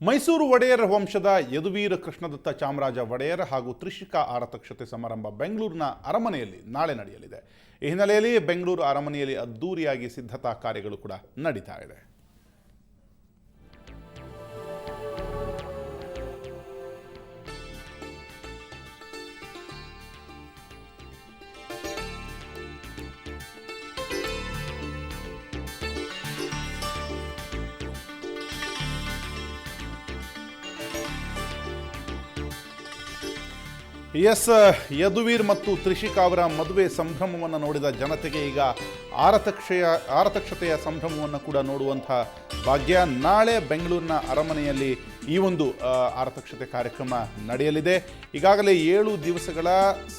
ಮೈಸೂರು ಒಡೆಯರ ವಂಶದ ಯದುವೀರ ಕೃಷ್ಣದತ್ತ ಚಾಮರಾಜ ಒಡೆಯರ್ ಹಾಗೂ ತ್ರಿಷಿಕಾ ಆರತಕ್ಷತೆ ಸಮಾರಂಭ ಬೆಂಗಳೂರಿನ ಅರಮನೆಯಲ್ಲಿ ನಾಳೆ ನಡೆಯಲಿದೆ. ಈ ಹಿನ್ನೆಲೆಯಲ್ಲಿ ಬೆಂಗಳೂರು ಅರಮನೆಯಲ್ಲಿ ಅದ್ದೂರಿಯಾಗಿ ಸಿದ್ಧತಾ ಕಾರ್ಯಗಳು ಕೂಡ ನಡೀತಾ ಇದೆ. ಎಸ್, ಯದುವೀರ್ ಮತ್ತು ತ್ರಿಷಿಕಾ ಅವರ ಮದುವೆ ಸಂಭ್ರಮವನ್ನು ನೋಡಿದ ಜನತೆಗೆ ಈಗ ಆರತಕ್ಷೆಯ, ಆರತಕ್ಷತೆಯ ಸಂಭ್ರಮವನ್ನು ಕೂಡ ನೋಡುವಂತಹ ಭಾಗ್ಯ. ನಾಳೆ ಬೆಂಗಳೂರಿನ ಅರಮನೆಯಲ್ಲಿ ಈ ಒಂದು ಆರತಕ್ಷತೆ ಕಾರ್ಯಕ್ರಮ ನಡೆಯಲಿದೆ. ಈಗಾಗಲೇ ಏಳು ದಿವಸಗಳ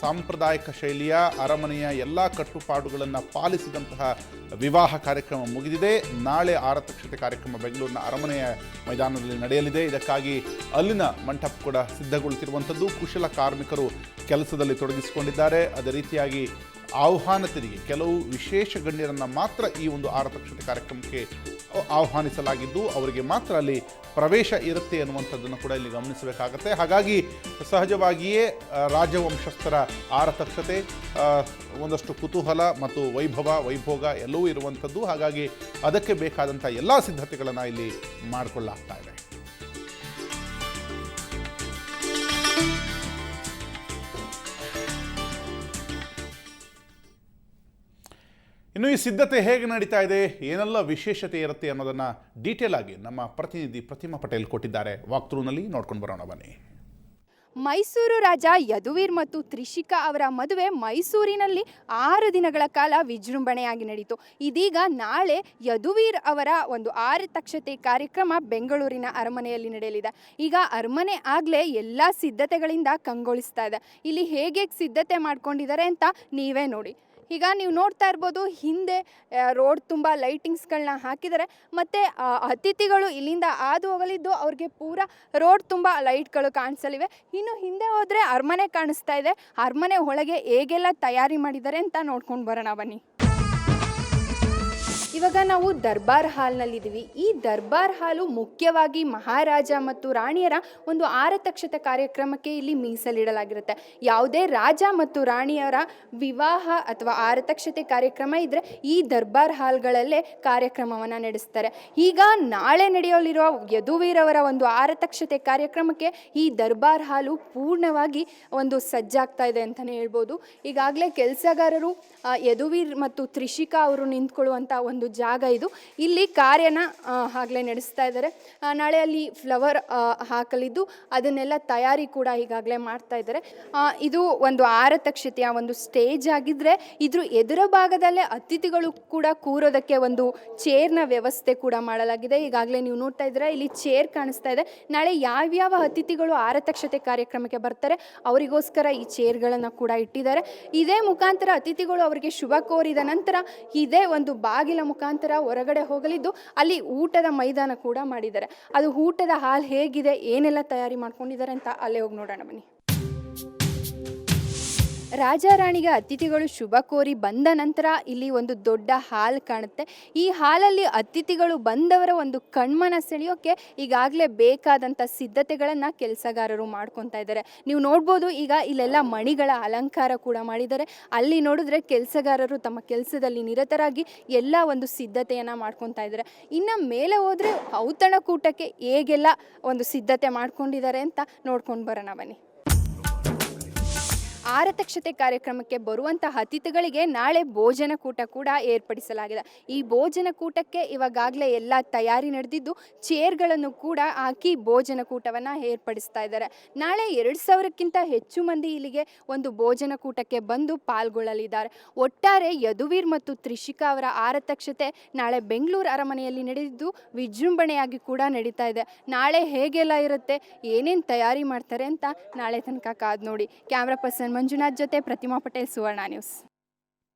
ಸಾಂಪ್ರದಾಯಿಕ ಶೈಲಿಯ ಅರಮನೆಯ ಎಲ್ಲ ಕಟ್ಟುಪಾಡುಗಳನ್ನು ಪಾಲಿಸಿದಂತಹ ವಿವಾಹ ಕಾರ್ಯಕ್ರಮ ಮುಗಿದಿದೆ. ನಾಳೆ ಆರತಕ್ಷತೆ ಕಾರ್ಯಕ್ರಮ ಬೆಂಗಳೂರಿನ ಅರಮನೆಯ ಮೈದಾನದಲ್ಲಿ ನಡೆಯಲಿದೆ. ಇದಕ್ಕಾಗಿ ಅಲ್ಲಿನ ಮಂಟಪ ಕೂಡ ಸಿದ್ಧಗೊಳ್ಳುತ್ತಿರುವಂಥದ್ದು. ಕುಶಲ ಕಾರ್ಮಿಕರು ಕೆಲಸದಲ್ಲಿ ತೊಡಗಿಸಿಕೊಂಡಿದ್ದಾರೆ. ಅದೇ ರೀತಿಯಾಗಿ ಆಹ್ವಾನ ತೆರಿಗೆ, ಕೆಲವು ವಿಶೇಷ ಗಣ್ಯರನ್ನು ಮಾತ್ರ ಈ ಒಂದು ಆರತಕ್ಷತೆ ಕಾರ್ಯಕ್ರಮಕ್ಕೆ ಆಹ್ವಾನಿಸಲಾಗಿದ್ದು, ಅವರಿಗೆ ಮಾತ್ರ ಅಲ್ಲಿ ಪ್ರವೇಶ ಇರುತ್ತೆ ಅನ್ನುವಂಥದ್ದನ್ನು ಕೂಡ ಇಲ್ಲಿ ಗಮನಿಸಬೇಕಾಗತ್ತೆ. ಹಾಗಾಗಿ ಸಹಜವಾಗಿಯೇ ರಾಜವಂಶಸ್ಥರ ಆರತಕ್ಷತೆ ಒಂದಷ್ಟು ಕುತೂಹಲ ಮತ್ತು ವೈಭವ, ವೈಭೋಗ ಎಲ್ಲವೂ ಇರುವಂಥದ್ದು. ಹಾಗಾಗಿ ಅದಕ್ಕೆ ಬೇಕಾದಂಥ ಎಲ್ಲ ಸಿದ್ಧತೆಗಳನ್ನು ಇಲ್ಲಿ ಮಾಡಿಕೊಳ್ಳಾಗ್ತಾ ಇದೆ. ಇನ್ನು ಈ ಸಿದ್ಧತೆ ಹೇಗೆ ನಡೀತಾ ಇದೆ, ಏನೆಲ್ಲ ವಿಶೇಷತೆ ಇರುತ್ತೆ ಅನ್ನೋದನ್ನು ಡೀಟೇಲ್ ಆಗಿ ನಮ್ಮ ಪ್ರತಿನಿಧಿ ಪ್ರತಿಮಾ ಪಟೇಲ್ ಕೊಟ್ಟಿದ್ದಾರೆ. ವಾಕ್ಥ್ರೂನಲ್ಲಿ ನೋಡ್ಕೊಂಡು ಬರೋಣ, ಬನ್ನಿ. ಮೈಸೂರು ರಾಜ ಯದುವೀರ್ ಮತ್ತು ತ್ರಿಷಿಕಾ ಅವರ ಮದುವೆ ಮೈಸೂರಿನಲ್ಲಿ ಆರು ದಿನಗಳ ಕಾಲ ವಿಜೃಂಭಣೆಯಾಗಿ ನಡೀತು. ಇದೀಗ ನಾಳೆ ಯದುವೀರ್ ಅವರ ಒಂದು ಆರತಕ್ಷತೆ ಕಾರ್ಯಕ್ರಮ ಬೆಂಗಳೂರಿನ ಅರಮನೆಯಲ್ಲಿ ನಡೆಯಲಿದೆ. ಈಗ ಅರಮನೆ ಆಗಲೇ ಎಲ್ಲ ಸಿದ್ಧತೆಗಳಿಂದ ಕಂಗೊಳಿಸ್ತಾ ಇದೆ. ಇಲ್ಲಿ ಹೇಗೆ ಸಿದ್ಧತೆ ಮಾಡ್ಕೊಂಡಿದ್ದಾರೆ ಅಂತ ನೀವೇ ನೋಡಿ. ಈಗ ನೀವು ನೋಡ್ತಾ ಇರ್ಬೋದು, ಹಿಂದೆ ರೋಡ್ ತುಂಬ ಲೈಟಿಂಗ್ಸ್ಗಳನ್ನ ಹಾಕಿದ್ದಾರೆ. ಮತ್ತು ಅತಿಥಿಗಳು ಇಲ್ಲಿಂದ ಹಾದು ಹೋಗಲಿದ್ದು ಅವ್ರಿಗೆ ಪೂರ ರೋಡ್ ತುಂಬ ಲೈಟ್ಗಳು ಕಾಣಿಸಲಿವೆ. ಇನ್ನು ಹಿಂದೆ ಹೋದರೆ ಅರಮನೆ ಕಾಣಿಸ್ತಾ ಇದೆ. ಅರಮನೆ ಒಳಗೆ ಹೇಗೆಲ್ಲ ತಯಾರಿ ಮಾಡಿದ್ದಾರೆ ಅಂತ ನೋಡ್ಕೊಂಡು ಬರೋಣ ಬನ್ನಿ. ಇವಾಗ ನಾವು ದರ್ಬಾರ್ ಹಾಲ್ನಲ್ಲಿದ್ದೀವಿ. ಈ ದರ್ಬಾರ್ ಹಾಲು ಮುಖ್ಯವಾಗಿ ಮಹಾರಾಜ ಮತ್ತು ರಾಣಿಯರ ಒಂದು ಆರತಕ್ಷತೆ ಕಾರ್ಯಕ್ರಮಕ್ಕೆ ಇಲ್ಲಿ ಮೀಸಲಿಡಲಾಗಿರುತ್ತೆ. ಯಾವುದೇ ರಾಜ ಮತ್ತು ರಾಣಿಯರ ವಿವಾಹ ಅಥವಾ ಆರತಕ್ಷತೆ ಕಾರ್ಯಕ್ರಮ ಇದ್ದರೆ ಈ ದರ್ಬಾರ್ ಹಾಲ್ಗಳಲ್ಲೇ ಕಾರ್ಯಕ್ರಮವನ್ನು ನಡೆಸ್ತಾರೆ. ಈಗ ನಾಳೆ ನಡೆಯಲಿರುವ ಯದುವೀರವರ ಒಂದು ಆರತಕ್ಷತೆ ಕಾರ್ಯಕ್ರಮಕ್ಕೆ ಈ ದರ್ಬಾರ್ ಹಾಲು ಪೂರ್ಣವಾಗಿ ಒಂದು ಸಜ್ಜಾಗ್ತಾ ಇದೆ ಅಂತಲೇ ಹೇಳ್ಬೋದು. ಈಗಾಗಲೇ ಕೆಲಸಗಾರರು ಯದುವೀರ್ ಮತ್ತು ತ್ರಿಷಿಕಾ ಅವರು ನಿಂತ್ಕೊಳ್ಳುವಂಥ ಒಂದು ಜಾಗ ಇದು. ಇಲ್ಲಿ ಕಾರ್ಯನ ಆಗಲೇ ನಡೆಸ್ತಾ ಇದ್ದಾರೆ. ನಾಳೆ ಅಲ್ಲಿ ಫ್ಲವರ್ ಹಾಕಲಿದ್ದು, ಅದನ್ನೆಲ್ಲ ತಯಾರಿ ಕೂಡ ಈಗಾಗಲೇ ಮಾಡ್ತಾ ಇದ್ದಾರೆ. ಇದು ಒಂದು ಆರತಕ್ಷತೆಯ ಒಂದು ಸ್ಟೇಜ್ ಆಗಿದ್ರೆ, ಇದ್ರ ಎದುರ ಭಾಗದಲ್ಲೇ ಅತಿಥಿಗಳು ಕೂಡ ಕೂರೋದಕ್ಕೆ ಒಂದು ಚೇರ್ನ ವ್ಯವಸ್ಥೆ ಕೂಡ ಮಾಡಲಾಗಿದೆ. ಈಗಾಗಲೇ ನೀವು ನೋಡ್ತಾ ಇದ್ದೀರಾ, ಇಲ್ಲಿ ಚೇರ್ ಕಾಣಿಸ್ತಾ ಇದೆ. ನಾಳೆ ಯಾವ್ಯಾವ ಅತಿಥಿಗಳು ಆರತಕ್ಷತೆ ಕಾರ್ಯಕ್ರಮಕ್ಕೆ ಬರ್ತಾರೆ, ಅವರಿಗೋಸ್ಕರ ಈ ಚೇರ್ಗಳನ್ನು ಕೂಡ ಇಟ್ಟಿದ್ದಾರೆ. ಇದೇ ಮುಖಾಂತರ ಅತಿಥಿಗಳು ಅವರಿಗೆ ಶುಭ ಕೋರಿದ ನಂತರ, ಇದೇ ಒಂದು ಬಾಗಿಲ ಮುಖಾಂತರ ಹೊರಗಡೆ ಹೋಗಲಿದ್ದು ಅಲ್ಲಿ ಊಟದ ಮೈದಾನ ಕೂಡ ಮಾಡಿದ್ದಾರೆ. ಅದು ಊಟದ ಹಾಲು ಹೇಗಿದೆ, ಏನೆಲ್ಲ ತಯಾರಿ ಮಾಡ್ಕೊಂಡಿದ್ದಾರೆ ಅಂತ ಅಲ್ಲೇ ಹೋಗಿ ನೋಡೋಣ ಬನ್ನಿ. ರಾಜ ರಾಣಿಗೆ ಅತಿಥಿಗಳು ಶುಭ ಕೋರಿ ಬಂದ ನಂತರ ಇಲ್ಲಿ ಒಂದು ದೊಡ್ಡ ಹಾಲ್ ಕಾಣುತ್ತೆ. ಈ ಹಾಲಲ್ಲಿ ಅತಿಥಿಗಳು ಬಂದವರ ಒಂದು ಕಣ್ಮನ ಸೆಳೆಯೋಕ್ಕೆ ಈಗಾಗಲೇ ಬೇಕಾದಂಥ ಸಿದ್ಧತೆಗಳನ್ನು ಕೆಲಸಗಾರರು ಮಾಡ್ಕೊತಾ ಇದ್ದಾರೆ. ನೀವು ನೋಡ್ಬೋದು ಈಗ ಇಲ್ಲೆಲ್ಲ ಮಣಿಗಳ ಅಲಂಕಾರ ಕೂಡ ಮಾಡಿದ್ದಾರೆ. ಅಲ್ಲಿ ನೋಡಿದ್ರೆ ಕೆಲಸಗಾರರು ತಮ್ಮ ಕೆಲಸದಲ್ಲಿ ನಿರತರಾಗಿ ಎಲ್ಲ ಒಂದು ಸಿದ್ಧತೆಯನ್ನು ಮಾಡ್ಕೊತಾ ಇದ್ದಾರೆ. ಇನ್ನು ಮೇಲೆ ಹೋದರೆ ಔತಣಕೂಟಕ್ಕೆ ಹೇಗೆಲ್ಲ ಒಂದು ಸಿದ್ಧತೆ ಮಾಡ್ಕೊಂಡಿದ್ದಾರೆ ಅಂತ ನೋಡ್ಕೊಂಡು ಬರೋಣ ಬನ್ನಿ. ಆರತಕ್ಷತೆ ಕಾರ್ಯಕ್ರಮಕ್ಕೆ ಬರುವಂತಹ ಅತಿಥಿಗಳಿಗೆ ನಾಳೆ ಭೋಜನ ಕೂಟ ಕೂಡ ಏರ್ಪಡಿಸಲಾಗಿದೆ. ಈ ಭೋಜನ ಕೂಟಕ್ಕೆ ಇವಾಗಲೇ ಎಲ್ಲ ತಯಾರಿ ನಡೆದಿದ್ದು, ಚೇರ್ಗಳನ್ನು ಕೂಡ ಹಾಕಿ ಭೋಜನ ಕೂಟವನ್ನು ಏರ್ಪಡಿಸ್ತಾ ಇದ್ದಾರೆ. ನಾಳೆ ಎರಡು ಸಾವಿರಕ್ಕಿಂತ ಹೆಚ್ಚು ಮಂದಿ ಇಲ್ಲಿಗೆ ಒಂದು ಭೋಜನ ಕೂಟಕ್ಕೆ ಬಂದು ಪಾಲ್ಗೊಳ್ಳಲಿದ್ದಾರೆ. ಒಟ್ಟಾರೆ ಯದುವೀರ್ ಮತ್ತು ತ್ರಿಷಿಕಾ ಅವರ ಆರತಕ್ಷತೆ ನಾಳೆ ಬೆಂಗಳೂರು ಅರಮನೆಯಲ್ಲಿ ನಡೆದಿದ್ದು, ವಿಜೃಂಭಣೆಯಾಗಿ ಕೂಡ ನಡೀತಾ ಇದೆ. ನಾಳೆ ಹೇಗೆಲ್ಲ ಇರುತ್ತೆ, ಏನೇನು ತಯಾರಿ ಮಾಡ್ತಾರೆ ಅಂತ ನಾಳೆ ತನಕ ಕಾದು ನೋಡಿ. ಕ್ಯಾಮ್ರಾ ಪರ್ಸನ್ ಮಂಜುನಾಥ್ ಜೊತೆ ಪ್ರತಿಮಾ ಪಟೇಲ್ ಸುವರ್ಣ ನ್ಯೂಸ್